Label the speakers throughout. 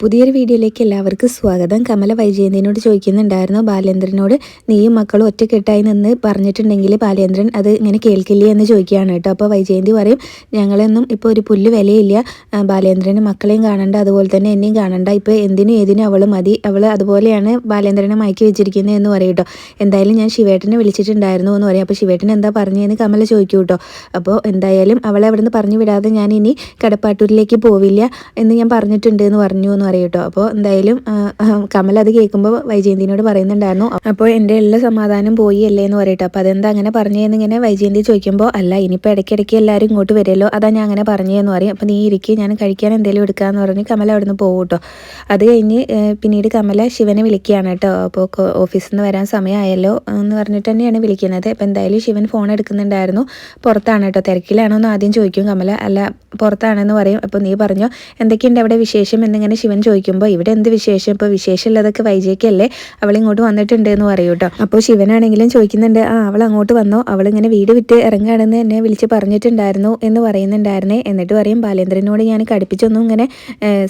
Speaker 1: പുതിയൊരു വീഡിയോയിലേക്ക് എല്ലാവർക്കും സ്വാഗതം. കമല വൈജയന്തിനോട് ചോദിക്കുന്നുണ്ടായിരുന്നു ബാലേന്ദ്രനോട് നീയും മക്കളും ഒറ്റക്കെട്ടായി നിന്ന് പറഞ്ഞിട്ടുണ്ടെങ്കിൽ ബാലേന്ദ്രൻ അത് ഇങ്ങനെ കേൾക്കില്ലേ? എന്ന് ചോദിക്കുകയാണ് കേട്ടോ. അപ്പോൾ വൈജയന്തി പറയും ഞങ്ങളൊന്നും ഇപ്പോൾ ഒരു പുല്ല് വിലയില്ല. ബാലേന്ദ്രന് മക്കളെയും കാണണ്ട അതുപോലെ തന്നെ എന്നെയും കാണണ്ട. ഇപ്പോൾ എന്തിനും ഏതിനും അവൾ മതി. അവൾ അതുപോലെയാണ് ബാലേന്ദ്രനെ മയക്കി വെച്ചിരിക്കുന്നത് എന്ന് പറയും കേട്ടോ. എന്തായാലും ഞാൻ ശിവേട്ടനെ വിളിച്ചിട്ടുണ്ടായിരുന്നു എന്ന് പറയും. അപ്പോൾ ശിവേട്ടൻ എന്താ പറഞ്ഞതെന്ന് കമല ചോദിക്കൂ കേട്ടോ. അപ്പോൾ എന്തായാലും അവളെ അവിടെ നിന്ന് പറഞ്ഞു വിടാതെ ഞാൻ ഇനി കടപ്പാട്ടൂരിലേക്ക് പോവില്ല എന്ന് ഞാൻ പറഞ്ഞിട്ടുണ്ട് എന്ന് പറഞ്ഞു എന്ന് പറയും കേട്ടോ അപ്പോൾ എന്തായാലും കമൽ അത് കേൾക്കുമ്പോൾ വൈജയന്തിനോട് പറയുന്നുണ്ടായിരുന്നു. അപ്പോൾ എന്റെ എല്ലാ സമാധാനം പോയി അല്ലേ എന്ന് പറയട്ടോ. അപ്പോൾ അതെന്താ അങ്ങനെ പറഞ്ഞതെന്ന് ഇങ്ങനെ വൈജയന്തി ചോദിക്കുമ്പോൾ അല്ല ഇനിയിപ്പോൾ ഇടയ്ക്കിടയ്ക്ക് എല്ലാവരും ഇങ്ങോട്ട് വരുമല്ലോ. അതാ ഞാൻ അങ്ങനെ പറഞ്ഞതെന്ന് പറയും. അപ്പോൾ നീ ഇരിക്കുക ഞാൻ കഴിക്കാൻ എന്തെങ്കിലും എടുക്കാമെന്ന് പറഞ്ഞ് കമൽ അവിടെ നിന്ന് പോകും കേട്ടോ അത് കഴിഞ്ഞ് പിന്നീട് കമല ശിവനെ വിളിക്കുകയാണ് കേട്ടോ അപ്പോൾ ഓഫീസിൽ നിന്ന് വരാൻ സമയമായല്ലോ എന്ന് പറഞ്ഞിട്ട് തന്നെയാണ് വിളിക്കുന്നത്. അപ്പോൾ എന്തായാലും ശിവൻ ഫോൺ എടുക്കുന്നുണ്ടായിരുന്നു. പുറത്താണ് കേട്ടോ തിരക്കിലാണോ എന്ന് ആദ്യം ചോദിക്കും കമല. അല്ല പുറത്താണെന്ന് പറയും. അപ്പോൾ നീ പറഞ്ഞോ. എന്തൊക്കെയുണ്ട് അവിടെ വിശേഷം? എന്നിങ്ങനെ ശിവൻ ചോദിക്കുമ്പോൾ ഇവിടെ എന്ത് വിശേഷം? ഇപ്പോൾ വിശേഷമുള്ളതൊക്കെ വൈജയ്ക്കല്ലേ? അവൾ ഇങ്ങോട്ട് വന്നിട്ടുണ്ട് എന്ന് പറയും കേട്ടോ. അപ്പോൾ ശിവനാണെങ്കിലും ചോദിക്കുന്നുണ്ട് ആ അവൾ അങ്ങോട്ട് വന്നോ? അവൾ ഇങ്ങനെ വീട് വിട്ട് ഇറങ്ങുകയാണെന്ന് എന്നെ വിളിച്ച് പറഞ്ഞിട്ടുണ്ടായിരുന്നു എന്ന് പറയുന്നുണ്ടായിരുന്നേ. എന്നിട്ട് പറയും ബാലേന്ദ്രനോട് ഞാൻ കടുപ്പിച്ചൊന്നും ഇങ്ങനെ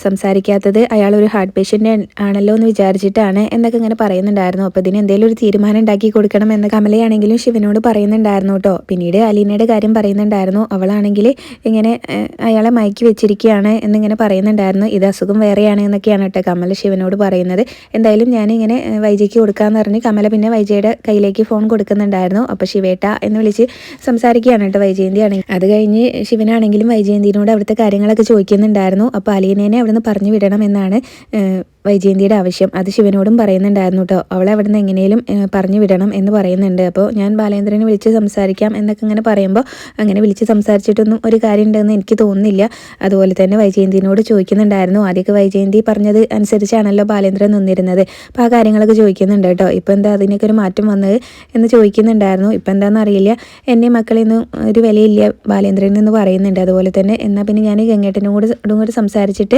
Speaker 1: സംസാരിക്കാത്തത് അയാൾ ഒരു ഹാർട്ട് പേഷ്യന്റ് ആണല്ലോ എന്ന് വിചാരിച്ചിട്ടാണ് എന്നൊക്കെ ഇങ്ങനെ പറയുന്നുണ്ടായിരുന്നു. അപ്പോൾ ഇതിന് എന്തെങ്കിലും ഒരു തീരുമാനം ഉണ്ടാക്കി കൊടുക്കണം എന്ന് കമലയാണെങ്കിലും ശിവനോട് പറയുന്നുണ്ടായിരുന്നു കേട്ടോ. പിന്നീട് അലീനയുടെ കാര്യം പറയുന്നുണ്ടായിരുന്നു. അവളാണെങ്കിൽ ഇങ്ങനെ അയാളെ മയക്കി വെച്ചിരിക്കുകയാണ് എന്നിങ്ങനെ പറയുന്നുണ്ടായിരുന്നു. ഇത് അസുഖം വേറെയാണ്. എന്നൊക്കെയാണ് കേട്ടോ കമല ശിവനോട് പറയുന്നത്. എന്തായാലും ഞാനിങ്ങനെ വൈജയ്ക്ക് കൊടുക്കാമെന്ന് പറഞ്ഞ് കമല പിന്നെ വൈജയുടെ കയ്യിലേക്ക് ഫോൺ കൊടുക്കുന്നുണ്ടായിരുന്നു. അപ്പോൾ ശിവേട്ട എന്ന് വിളിച്ച് സംസാരിക്കുകയാണ് കേട്ടോ വൈജയന്തി ആണെങ്കിൽ. അത് കഴിഞ്ഞ് ശിവനാണെങ്കിലും വൈജയന്തിനോട് അവിടുത്തെ കാര്യങ്ങളൊക്കെ ചോദിക്കുന്നുണ്ടായിരുന്നു. അപ്പോൾ അലീനേനെ അവിടുന്ന് പറഞ്ഞു വിടണം എന്നാണ് വൈജയന്തിയുടെ ആവശ്യം. അത് ശിവനോടും പറയുന്നുണ്ടായിരുന്നു കേട്ടോ അവളെ അവിടെ നിന്ന് എങ്ങനെയും പറഞ്ഞു വിടണം എന്ന് പറയുന്നുണ്ട്. അപ്പോൾ ഞാൻ ബാലേന്ദ്രനെ വിളിച്ച് സംസാരിക്കാം എന്നൊക്കെ ഇങ്ങനെ പറയുമ്പോൾ അങ്ങനെ വിളിച്ച് സംസാരിച്ചിട്ടൊന്നും ഒരു കാര്യം ഉണ്ടെന്ന് എനിക്ക് തോന്നുന്നില്ല. അതുപോലെ തന്നെ വൈജയന്തിനോട് ചോദിക്കുന്നുണ്ടായിരുന്നു. ആദ്യമൊക്കെ വൈജയന്തി പറഞ്ഞത് അനുസരിച്ചാണല്ലോ ബാലേന്ദ്രൻ നിന്നിരുന്നത്. അപ്പോൾ ആ കാര്യങ്ങളൊക്കെ ചോദിക്കുന്നുണ്ട് കേട്ടോ ഇപ്പോൾ എന്താ അതിനൊക്കെ ഒരു മാറ്റം വന്നത് എന്ന് ചോദിക്കുന്നുണ്ടായിരുന്നു. ഇപ്പം എന്താണെന്ന് അറിയില്ല. എന്റെ മക്കളെയൊന്നും ഒരു വിലയില്ല ബാലേന്ദ്രൻ എന്ന് പറയുന്നുണ്ട്. അതുപോലെ തന്നെ എന്നാൽ പിന്നെ ഞാൻ ഗംഗേട്ടനും കൂടെ കൂടെ സംസാരിച്ചിട്ട്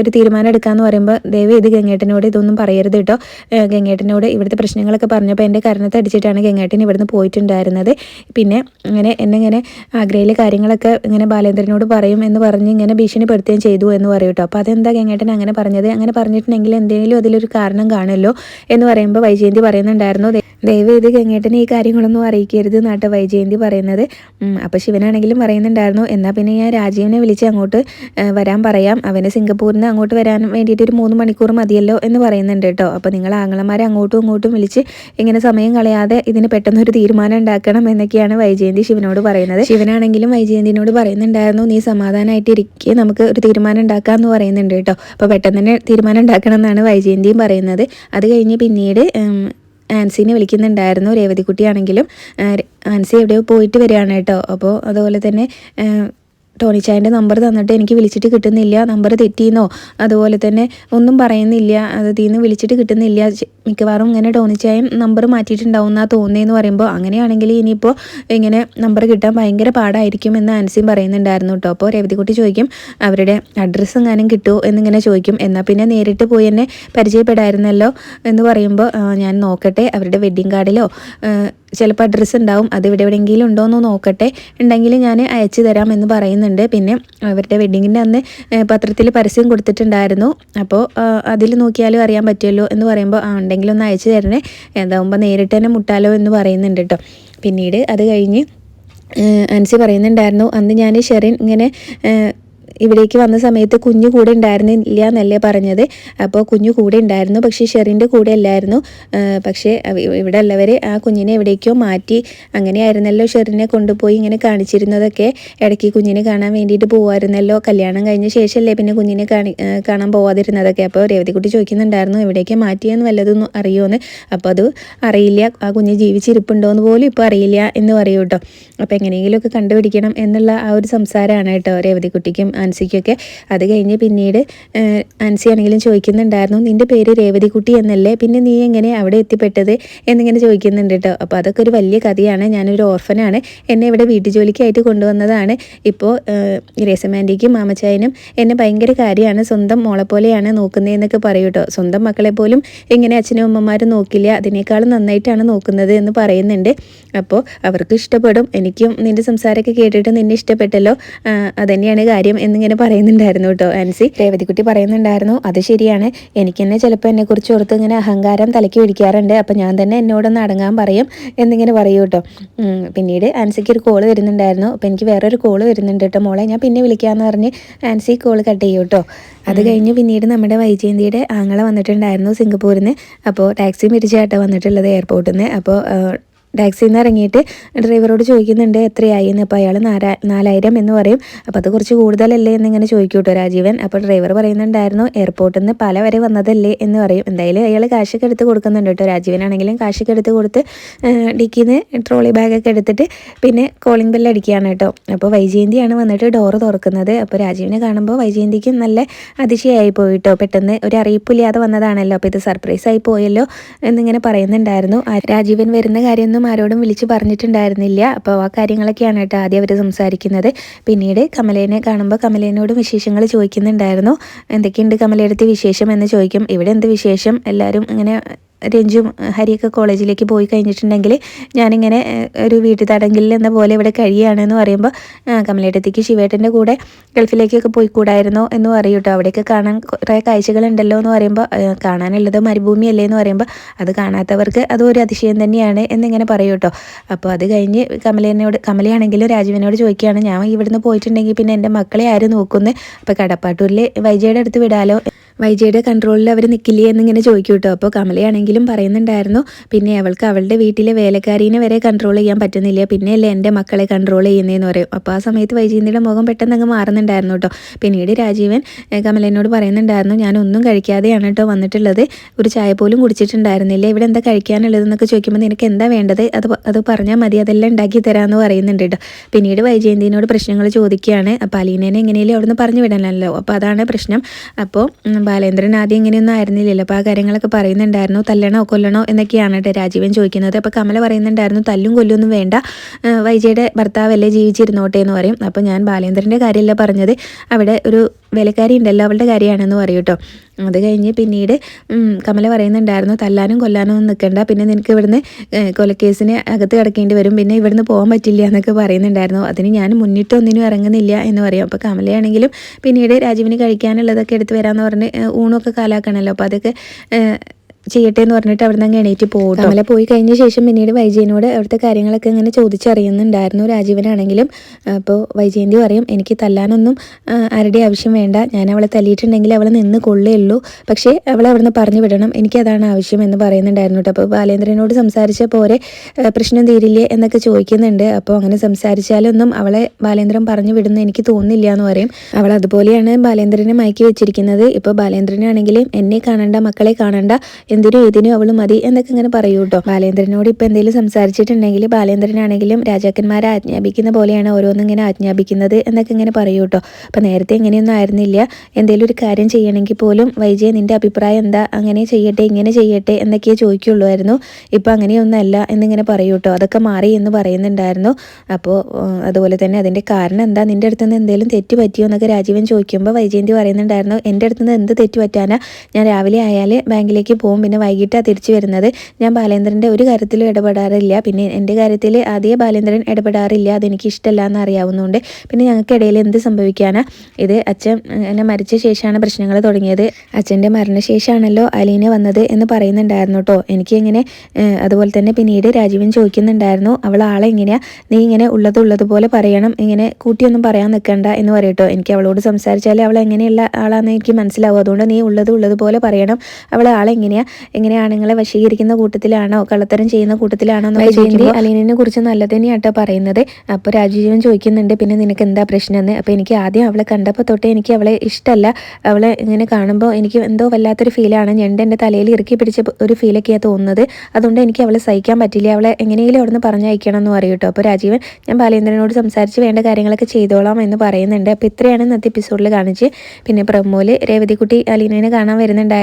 Speaker 1: ഒരു തീരുമാനം എടുക്കാമെന്ന് പറയുമ്പോൾ ദയവ് ഇത് ഗംഗേട്ടനോട് ഇതൊന്നും പറയരുത് കേട്ടോ. ഗംഗേട്ടനോട് ഇവിടുത്തെ പ്രശ്നങ്ങളൊക്കെ പറഞ്ഞപ്പോൾ എന്റെ കരണത്തെ അടിച്ചിട്ടാണ് ഗംഗേട്ടൻ ഇവിടുന്ന് പോയിട്ടുണ്ടായിരുന്നത്. പിന്നെ ഇങ്ങനെ എന്നെ ഇങ്ങനെ ആഗ്രയിലെ കാര്യങ്ങളൊക്കെ ഇങ്ങനെ ബാലേന്ദ്രനോട് പറയും എന്ന് പറഞ്ഞ് ഇങ്ങനെ ഭീഷണിപ്പെടുത്തുകയും ചെയ്തു എന്ന് പറയും കേട്ടോ. അപ്പോൾ അതെന്താ ഗംഗേട്ടൻ അങ്ങനെ പറഞ്ഞത്? അങ്ങനെ പറഞ്ഞിട്ടുണ്ടെങ്കിൽ എന്തെങ്കിലും അതിലൊരു കാരണം കാണുമല്ലോ എന്ന് പറയുമ്പോൾ വൈജയന്തി പറയുന്നുണ്ടായിരുന്നു. "ദേ- ദയവ് ഇത് ഗംഗേട്ടനെ ഈ കാര്യങ്ങളൊന്നും അറിയിക്കരുത് എന്നാട്ടോ വൈജയന്തി പറയുന്നത്. അപ്പോൾ ശിവനാണെങ്കിലും പറയുന്നുണ്ടായിരുന്നു. എന്നാൽ പിന്നെ ഞാൻ രാജീവിനെ വിളിച്ച് അങ്ങോട്ട് വരാൻ പറയാം. അവന് സിംഗപ്പൂരിൽ നിന്ന് അങ്ങോട്ട് വരാൻ വേണ്ടിയിട്ട് ഒരു മൂന്ന് മണിക്കൂർ മതിയല്ലോ എന്ന് പറയുന്നുണ്ട് കേട്ടോ. അപ്പോൾ നിങ്ങൾ ആങ്ങളമാരെ അങ്ങോട്ടും ഇങ്ങോട്ടും വിളിച്ച് ഇങ്ങനെ സമയം കളയാതെ ഇതിന് പെട്ടെന്നൊരു തീരുമാനം ഉണ്ടാക്കണം എന്നൊക്കെയാണ് വൈജയന്തി ശിവനോട് പറയുന്നത്. ശിവനാണെങ്കിലും വൈജയന്തിനോട് പറയുന്നുണ്ടായിരുന്നു നീ സമാധാനമായിട്ട് ഇരിക്കുക നമുക്ക് ഒരു തീരുമാനം ഉണ്ടാക്കാം എന്ന് പറയുന്നുണ്ട് കേട്ടോ. അപ്പോൾ പെട്ടെന്ന് തന്നെ തീരുമാനം ഉണ്ടാക്കണം എന്നാണ് വൈജയന്തിയും പറയുന്നത്. അത് കഴിഞ്ഞ് പിന്നീട് ആൻസിനെ വിളിക്കുന്നുണ്ടായിരുന്നു രേവതിക്കുട്ടിയാണെങ്കിലും കുട്ടിയാണെങ്കിലും ആൻസി എവിടെയോ പോയിട്ട് വരികയാണ് കേട്ടോ. അപ്പോൾ അതുപോലെ തന്നെ ടോണിച്ചായന്റെ നമ്പർ തന്നിട്ട് എനിക്ക് വിളിച്ചിട്ട് കിട്ടുന്നില്ല നമ്പർ തെറ്റിയെന്നോ അതുപോലെ തന്നെ ഒന്നും പറയുന്നില്ല അത് തീന്ന് വിളിച്ചിട്ട് കിട്ടുന്നില്ല. മിക്കവാറും ഇങ്ങനെ ടോണിച്ചായം നമ്പർ മാറ്റിയിട്ടുണ്ടാവും എന്നാ തോന്നിയെന്ന് പറയുമ്പോൾ അങ്ങനെയാണെങ്കിൽ ഇനിയിപ്പോൾ ഇങ്ങനെ നമ്പർ കിട്ടാൻ ഭയങ്കര പാടായിരിക്കും എന്ന് ആൻസിയും പറയുന്നുണ്ടായിരുന്നു കേട്ടോ അപ്പോൾ രേവതിക്കുട്ടി ചോദിക്കും അവരുടെ അഡ്രസ്സ് എങ്ങാനും കിട്ടുമോ എന്നിങ്ങനെ ചോദിക്കും. എന്നാൽ പിന്നെ നേരിട്ട് പോയി എന്നെ പരിചയപ്പെടായിരുന്നല്ലോ എന്ന് പറയുമ്പോൾ ഞാൻ നോക്കട്ടെ അവരുടെ വെഡ്ഡിങ് കാർഡിലോ? ചിലപ്പോൾ അഡ്രസ്സ് ഉണ്ടാവും. അത് ഇവിടെ എവിടെയെങ്കിലും ഉണ്ടോ എന്ന് നോക്കട്ടെ. ഉണ്ടെങ്കിൽ ഞാൻ അയച്ചു തരാം എന്ന് പറയുന്നുണ്ട്. പിന്നെ അവരുടെ വെഡ്ഡിങ്ങിന്റെ അന്ന് പത്രത്തിൽ പരസ്യം കൊടുത്തിട്ടുണ്ടായിരുന്നു. അപ്പോൾ അതിൽ നോക്കിയാലും അറിയാൻ പറ്റുമല്ലോ എന്ന് പറയുമ്പോൾ ആ ഉണ്ടെങ്കിൽ ഒന്ന് അയച്ചു തരണേ. എന്താകുമ്പോൾ നേരിട്ട് തന്നെ മുട്ടാലോ എന്ന് പറയുന്നുണ്ട് കേട്ടോ പിന്നീട് അത് കഴിഞ്ഞ് അൻസി പറയുന്നുണ്ടായിരുന്നു. അന്ന് ഞാൻ ഷെറിൻ ഇങ്ങനെ ഇവിടേക്ക് വന്ന സമയത്ത് കുഞ്ഞു കൂടെ ഉണ്ടായിരുന്നില്ല എന്നല്ലേ പറഞ്ഞത്. അപ്പോൾ കുഞ്ഞു കൂടെ ഉണ്ടായിരുന്നു. പക്ഷേ ഷെറിന്റെ കൂടെ അല്ലായിരുന്നു. പക്ഷേ ഇവിടെ ഉള്ളവർ ആ കുഞ്ഞിനെ എവിടേക്കോ മാറ്റി അങ്ങനെയായിരുന്നല്ലോ ഷെറിനെ കൊണ്ടുപോയി ഇങ്ങനെ കാണിച്ചിരുന്നതൊക്കെ. ഇടയ്ക്ക് കുഞ്ഞിനെ കാണാൻ വേണ്ടിയിട്ട് പോകുമായിരുന്നല്ലോ കല്യാണം കഴിഞ്ഞ ശേഷമല്ലേ പിന്നെ കുഞ്ഞിനെ കാണി കാണാൻ പോവാതിരുന്നതൊക്കെ. അപ്പോൾ രേവതിക്കുട്ടി ചോദിക്കുന്നുണ്ടായിരുന്നു എവിടേക്ക് മാറ്റിയെന്ന് വല്ലതൊന്നും അറിയുമെന്ന് അപ്പോൾ അത് അറിയില്ല. ആ കുഞ്ഞ് ജീവിച്ചിരിപ്പുണ്ടോ എന്ന് പോലും ഇപ്പോൾ അറിയില്ല എന്ന് പറയൂ കേട്ടോ. അപ്പോൾ എങ്ങനെയെങ്കിലുമൊക്കെ കണ്ടുപിടിക്കണം എന്നുള്ള ആ ഒരു സംസാരമാണ് കേട്ടോ രേവതിക്കുട്ടിക്കും ആൻസിക്കൊക്കെ അത് കഴിഞ്ഞ് പിന്നീട് ആൻസി ആണെങ്കിലും ചോദിക്കുന്നുണ്ടായിരുന്നു നിന്റെ പേര് രേവതിക്കുട്ടി എന്നല്ലേ? പിന്നെ നീ എങ്ങനെ അവിടെ എത്തിപ്പെട്ടത്? എന്നിങ്ങനെ ചോദിക്കുന്നുണ്ട് കേട്ടോ അപ്പോൾ അതൊക്കെ ഒരു വലിയ കഥയാണ്. ഞാനൊരു ഓർഫനാണ്. എന്നെ ഇവിടെ വീട്ടുജോലിക്കായിട്ട് കൊണ്ടുവന്നതാണ്. ഇപ്പോൾ രേസമാന്റിക്കും മാമച്ചായനും എന്നെ ഭയങ്കര കാര്യമാണ്. സ്വന്തം മോളെ പോലെയാണ് നോക്കുന്നതെന്നൊക്കെ പറയും കേട്ടോ സ്വന്തം മക്കളെ പോലും ഇങ്ങനെ അച്ഛനും അമ്മമാരും നോക്കില്ല. അതിനേക്കാളും നന്നായിട്ടാണ് നോക്കുന്നത് എന്ന് പറയുന്നുണ്ട്. അപ്പോൾ അവർക്ക് ഇഷ്ടപ്പെടും എനിക്കും നിന്റെ സംസാരമൊക്കെ കേട്ടിട്ട് നിന്നെ ഇഷ്ടപ്പെട്ടല്ലോ. അതന്നെയാണ് കാര്യം എന്ന് എന്നിങ്ങനെ പറയുന്നുണ്ടായിരുന്നു കേട്ടോ ആൻസി രേവതിക്കുട്ടി പറയുന്നുണ്ടായിരുന്നു അത് ശരിയാണ്. എനിക്ക് തന്നെ ചിലപ്പോൾ എന്നെക്കുറിച്ച് ഓർത്ത് ഇങ്ങനെ അഹങ്കാരം തലയ്ക്ക് പിടിക്കാറുണ്ട്. അപ്പം ഞാൻ തന്നെ എന്നോടൊന്ന് അടങ്ങാൻ പറയും എന്നിങ്ങനെ പറയൂ കേട്ടോ. പിന്നീട് ആൻസിക്ക് ഒരു കോൾ വരുന്നുണ്ടായിരുന്നു. അപ്പോൾ എനിക്ക് വേറൊരു കോൾ വരുന്നുണ്ട് കേട്ടോ. മോളെ ഞാൻ പിന്നെ വിളിക്കാമെന്ന് പറഞ്ഞ് ആൻസി കോൾ കട്ട് ചെയ്യൂ കേട്ടോ. അത് കഴിഞ്ഞ് പിന്നീട് നമ്മുടെ വൈജയന്തിയുടെ ആങ്ങളെ വന്നിട്ടുണ്ടായിരുന്നു സിംഗപ്പൂരിൽ നിന്ന് അപ്പോൾ ടാക്സി പിരിച്ചാട്ടോ വന്നിട്ടുള്ളത് എയർപോർട്ടിൽ നിന്ന് അപ്പോൾ ടാക്സിയിൽ നിന്ന് ഇറങ്ങിയിട്ട് ഡ്രൈവറോട് ചോദിക്കുന്നുണ്ട് എത്രയായി എന്ന്. അപ്പോൾ അയാൾ നാലാ നാലായിരം എന്ന് പറയും. അപ്പോൾ അത് കുറച്ച് കൂടുതലല്ലേ എന്നിങ്ങനെ ചോദിക്കൂട്ടോ കേട്ടോ രാജീവൻ. അപ്പോൾ ഡ്രൈവർ പറയുന്നുണ്ടായിരുന്നു എയർപോർട്ടിൽ നിന്ന് പല വരെ വന്നതല്ലേ എന്ന് പറയും. എന്തായാലും അയാൾ കാശൊക്കെ എടുത്ത് കൊടുക്കുന്നുണ്ട് കേട്ടോ. രാജീവനാണെങ്കിലും കാശൊക്കെ എടുത്ത് കൊടുത്ത് ഡിക്കിന്ന് ട്രോളി ബാഗൊക്കെ എടുത്തിട്ട് പിന്നെ കോളിംഗ് ബെല്ല് അടിക്കുകയാണ് കേട്ടോ. അപ്പോൾ വൈജയന്തിയാണ് വന്നിട്ട് ഡോറ് തുറക്കുന്നത്. അപ്പോൾ രാജീവിനെ കാണുമ്പോൾ വൈജയന്തിക്ക് നല്ല അതിശയായി പോയിട്ടോ പെട്ടെന്ന് ഒരു അറിയിപ്പില്ലാതെ വന്നതാണല്ലോ. അപ്പോൾ ഇത് സർപ്രൈസ് ആയി പോയല്ലോ എന്നിങ്ങനെ പറയുന്നുണ്ടായിരുന്നു. രാജീവൻ വരുന്ന കാര്യമൊന്നും ഒന്നും ആരോടും വിളിച്ച് പറഞ്ഞിട്ടുണ്ടായിരുന്നില്ല. അപ്പോൾ ആ കാര്യങ്ങളൊക്കെയാണ് കേട്ടോ ആദ്യം അവർ സംസാരിക്കുന്നത്. പിന്നീട് കമലേനെ കാണുമ്പോൾ കമലേനോട് വിശേഷങ്ങൾ ചോദിക്കുന്നുണ്ടായിരുന്നു. എന്തൊക്കെയുണ്ട് കമലയെടുത്ത് വിശേഷം എന്ന് ചോദിക്കും. ഇവിടെ എന്ത് വിശേഷം? എല്ലാവരും ഇങ്ങനെ രഞ്ജും ഹരിയൊക്കെ കോളേജിലേക്ക് പോയി കഴിഞ്ഞിട്ടുണ്ടെങ്കിൽ ഞാനിങ്ങനെ ഒരു വീട്ടു തടങ്കലിൽ എന്ന പോലെ ഇവിടെ കഴിയുകയാണെന്ന് പറയുമ്പോൾ കമലേട്ടത്തേക്ക് ശിവേട്ടന്റെ കൂടെ ഗൾഫിലേക്കൊക്കെ പോയി കൂടായിരുന്നോ എന്ന് പറയും കേട്ടോ. അവിടെയൊക്കെ കാണാൻ കുറേ കാഴ്ചകളുണ്ടല്ലോ എന്ന് പറയുമ്പോൾ കാണാനുള്ളത് മരുഭൂമിയല്ലേ എന്ന് പറയുമ്പോൾ അത് കാണാത്തവർക്ക് അത് ഒരു അതിശയം തന്നെയാണ് എന്നിങ്ങനെ പറയും കേട്ടോ. അപ്പോൾ അത് കഴിഞ്ഞ് കമലേനോട് കമലയാണെങ്കിലും രാജുവിനോട് ചോദിക്കുകയാണ് ഞാൻ ഇവിടുന്ന് പോയിട്ടുണ്ടെങ്കിൽ പിന്നെ എന്റെ മക്കളെ ആരും നോക്കുന്നു? അപ്പോൾ കടപ്പാട്ടൂരിൽ വൈജയുടെ അടുത്ത് വിടാലോ? വൈജയുടെ കൺട്രോളിൽ അവർ നിൽക്കില്ലേ എന്നിങ്ങനെ ചോദിക്കും കേട്ടോ അപ്പോൾ കമലയാണെങ്കിലും പറയുന്നുണ്ടായിരുന്നു പിന്നെ അവൾക്ക് അവളുടെ വീട്ടിലെ വേലക്കാരീനെ വരെ കൺട്രോൾ ചെയ്യാൻ പറ്റുന്നില്ല. പിന്നെയല്ലേ എന്റെ മക്കളെ കൺട്രോൾ ചെയ്യുന്നതെന്ന് പറയും. അപ്പോൾ ആ സമയത്ത് വൈജയന്തിയുടെ മുഖം പെട്ടെന്ന് അങ്ങ് മാറുന്നുണ്ടായിരുന്നു കേട്ടോ. പിന്നീട് രാജീവൻ കമലേനോട് പറയുന്നുണ്ടായിരുന്നു ഞാനൊന്നും കഴിക്കാതെയാണ് കേട്ടോ വന്നിട്ടുള്ളത്. ഒരു ചായ പോലും കുടിച്ചിട്ടുണ്ടായിരുന്നില്ല. ഇവിടെ എന്താ കഴിക്കാനുള്ളതെന്നൊക്കെ ചോദിക്കുമ്പോൾ നിനക്ക് എന്താ വേണ്ടത്? അത് അത് പറഞ്ഞാൽ മതി. അതെല്ലാം ഉണ്ടാക്കി തരാമെന്ന് പറയുന്നുണ്ട് കേട്ടോ. പിന്നീട് വൈജയന്തിനോട് പ്രശ്നങ്ങൾ ചോദിക്കുകയാണ് അപ്പോൾ അലീനേനെ എങ്ങനെയല്ലേ അവിടുന്ന് പറഞ്ഞു വിടാനല്ലോ അപ്പോൾ അതാണ് പ്രശ്നം. അപ്പോൾ ബാലേന്ദ്രൻ ആദ്യം ഇങ്ങനെയൊന്നും ആയിരുന്നില്ലല്ലോ. അപ്പോൾ ആ കാര്യങ്ങളൊക്കെ പറയുന്നുണ്ടായിരുന്നു തല്ലണോ കൊല്ലണോ എന്നൊക്കെയാണ് കേട്ടോ രാജീവൻ ചോദിക്കുന്നത്. അപ്പോൾ കമല പറയുന്നുണ്ടായിരുന്നു തല്ലും കൊല്ലൊന്നും വേണ്ട. വൈജയുടെ ഭർത്താവല്ലേ ജീവിച്ചിരുന്നോട്ടെ എന്ന് പറയും. അപ്പോൾ ഞാൻ ബാലേന്ദ്രന്റെ കാര്യമല്ല പറഞ്ഞത്. അവിടെ ഒരു വിലക്കാരി ഉണ്ടല്ലോ അവളുടെ കാര്യമാണെന്ന് പറയും കേട്ടോ അത് കഴിഞ്ഞ് പിന്നീട് കമല പറയുന്നുണ്ടായിരുന്നു തല്ലാനും കൊല്ലാനും ഒന്നും നിൽക്കണ്ട പിന്നെ നിനക്ക് ഇവിടുന്ന് കൊലക്കേസിന് അകത്ത് കിടക്കേണ്ടി വരും പിന്നെ ഇവിടുന്ന് പോകാൻ പറ്റില്ല എന്നൊക്കെ പറയുന്നുണ്ടായിരുന്നു. അതിന് ഞാൻ മുന്നിട്ടൊന്നിനും ഇറങ്ങുന്നില്ല എന്ന് പറയും. അപ്പോൾ കമലയാണെങ്കിലും പിന്നീട് രാജീവിന് കഴിക്കാനുള്ളതൊക്കെ എടുത്ത് വരാമെന്ന് പറഞ്ഞ് ഊണൊക്കെ കാലാക്കണമല്ലോ അപ്പോൾ അതൊക്കെ ചെയ്യട്ടെ എന്ന് പറഞ്ഞിട്ട് അവിടെ നിന്ന് എണീറ്റ് പോകും കമല പോയി കഴിഞ്ഞ ശേഷം പിന്നീട് വൈജയനോട് അവിടുത്തെ കാര്യങ്ങളൊക്കെ ഇങ്ങനെ ചോദിച്ചറിയുന്നുണ്ടായിരുന്നു രാജീവനാണെങ്കിലും. അപ്പോൾ വൈജയന്തി പറയും എനിക്ക് തല്ലാനൊന്നും ആരുടെ ആവശ്യം വേണ്ട. ഞാൻ അവളെ തല്ലിയിട്ടുണ്ടെങ്കിൽ അവളെ നിന്ന് കൊള്ളുള്ളൂ പക്ഷേ അവളെ അവിടുന്ന് പറഞ്ഞു വിടണം. എനിക്കതാണ് ആവശ്യം എന്ന് പറയുന്നുണ്ടായിരുന്നു കേട്ടോ. അപ്പോൾ ബാലേന്ദ്രനോട് സംസാരിച്ച പോരെ പ്രശ്നം തീരില്ലേ എന്നൊക്കെ ചോദിക്കുന്നുണ്ട്. അപ്പോൾ അങ്ങനെ സംസാരിച്ചാലൊന്നും അവളെ ബാലേന്ദ്രൻ പറഞ്ഞു വിടുന്ന എനിക്ക് തോന്നുന്നില്ല എന്ന് പറയും. അവൾ അതുപോലെയാണ് ബാലേന്ദ്രനെ മയക്കി വെച്ചിരിക്കുന്നത്. ഇപ്പോൾ ബാലേന്ദ്രനാണെങ്കിലും എന്നെ കാണണ്ട മക്കളെ കാണണ്ട എന്തിനും ഏതിനും അവൾ മതി എന്നൊക്കെ ഇങ്ങനെ പറയൂ കേട്ടോ ബാലേന്ദ്രനോട് ഇപ്പം എന്തെങ്കിലും സംസാരിച്ചിട്ടുണ്ടെങ്കിൽ ബാലേന്ദ്രനാണെങ്കിലും രാജാക്കന്മാരെ ആജ്ഞാപിക്കുന്ന പോലെയാണ് ഓരോന്നും ഇങ്ങനെ ആജ്ഞാപിക്കുന്നത് എന്നൊക്കെ ഇങ്ങനെ പറയൂ കേട്ടോ അപ്പം നേരത്തെ ഇങ്ങനെയൊന്നും ആയിരുന്നില്ല. എന്തെങ്കിലും ഒരു കാര്യം ചെയ്യണമെങ്കിൽ പോലും വൈജയ നിന്റെ അഭിപ്രായം എന്താ? അങ്ങനെ ചെയ്യട്ടെ ഇങ്ങനെ ചെയ്യട്ടെ എന്നൊക്കെയേ ചോദിക്കുള്ളൂ ഇപ്പം അങ്ങനെയൊന്നല്ല എന്നിങ്ങനെ പറയൂ കേട്ടോ അതൊക്കെ മാറി എന്ന് പറയുന്നുണ്ടായിരുന്നു. അപ്പോൾ അതുപോലെ തന്നെ അതിന്റെ കാരണം എന്താ? നിന്റെ അടുത്ത് നിന്ന് എന്തെങ്കിലും തെറ്റ് പറ്റിയോ എന്നൊക്കെ രാജീവൻ ചോദിക്കുമ്പോൾ വൈജയന്തി പറയുന്നുണ്ടായിരുന്നു. എന്റെ അടുത്ത് നിന്ന് എന്ത് തെറ്റ് പറ്റാനാ? ഞാൻ രാവിലെ ആയാൽ ബാങ്കിലേക്ക് പോകും. പിന്നെ വൈകിട്ടാണ് തിരിച്ചു വരുന്നത്. ഞാൻ ബാലേന്ദ്രന്റെ ഒരു കാര്യത്തിലും ഇടപെടാറില്ല. പിന്നെ എന്റെ കാര്യത്തിൽ ആദ്യം ബാലേന്ദ്രൻ ഇടപെടാറില്ല. അതെനിക്ക് ഇഷ്ടമല്ല എന്ന് അറിയാവുന്നതുകൊണ്ട് പിന്നെ ഞങ്ങൾക്കിടയിൽ എന്ത് സംഭവിക്കാനാ? ഇത് അച്ഛൻ എന്നെ മരിച്ച ശേഷമാണ് പ്രശ്നങ്ങൾ തുടങ്ങിയത്. അച്ഛന്റെ മരണശേഷമാണല്ലോ അലീന വന്നത് എന്ന് പറയുന്നുണ്ടായിരുന്നു കേട്ടോ എനിക്ക് എങ്ങനെ അതുപോലെ തന്നെ പിന്നീട് രാജീവൻ ചോദിക്കുന്നുണ്ടായിരുന്നു. അവൾ ആളെ എങ്ങനെയാ? നീ ഇങ്ങനെ ഉള്ളത് ഉള്ളതുപോലെ പറയണം. ഇങ്ങനെ കൂട്ടിയൊന്നും പറയാൻ നിൽക്കണ്ട എന്ന് പറയട്ടോ എനിക്ക് അവളോട് സംസാരിച്ചാൽ അവൾ എങ്ങനെയുള്ള ആളാണെന്ന് എനിക്ക് മനസ്സിലാവും. അതുകൊണ്ട് നീ ഉള്ളത് ഉള്ളതുപോലെ പറയണം. അവൾ ആളെങ്ങനെയാ എങ്ങനെ ആണുങ്ങളെ വശീകരിക്കുന്ന കൂട്ടത്തിലാണോ കള്ളത്തരം ചെയ്യുന്ന കൂട്ടത്തിലാണോ എന്ന് അലീനെ കുറിച്ച് നല്ല തന്നെയാട്ടോ പറയുന്നത്. അപ്പോൾ രാജീവൻ ചോദിക്കുന്നുണ്ട് പിന്നെ നിനക്ക് എന്താ പ്രശ്നം എന്ന് അപ്പോൾ എനിക്ക് ആദ്യം അവളെ കണ്ടപ്പോൾ തൊട്ടേ എനിക്ക് അവളെ ഇഷ്ടമല്ല അവളെ ഇങ്ങനെ കാണുമ്പോൾ എനിക്ക് എന്തോ വല്ലാത്തൊരു ഫീലാണ്. ഞണ്ട് എന്റെ തലയിൽ ഇറുക്കി പിടിച്ച ഒരു ഫീലൊക്കെയാണ് തോന്നുന്നത്. അതുകൊണ്ട് എനിക്ക് അവളെ സഹിക്കാൻ പറ്റില്ല. അവളെ എങ്ങനെയെങ്കിലും അവിടുന്ന് പറഞ്ഞയക്കണം എന്ന് പറയും കേട്ടോ അപ്പോൾ രാജീവൻ ഞാൻ ബാലേന്ദ്രനോട് സംസാരിച്ച് വേണ്ട കാര്യങ്ങളൊക്കെ ചെയ്തോളാം എന്ന് പറയുന്നുണ്ട്. അപ്പോൾ ഇത്രയാണ് ഇന്നത്തെ എപ്പിസോഡിൽ കാണിച്ച്. പിന്നെ പ്രമോൽ രേവതിക്കുട്ടി അലീനനെ കാണാൻ വരുന്നുണ്ടായിരുന്നു.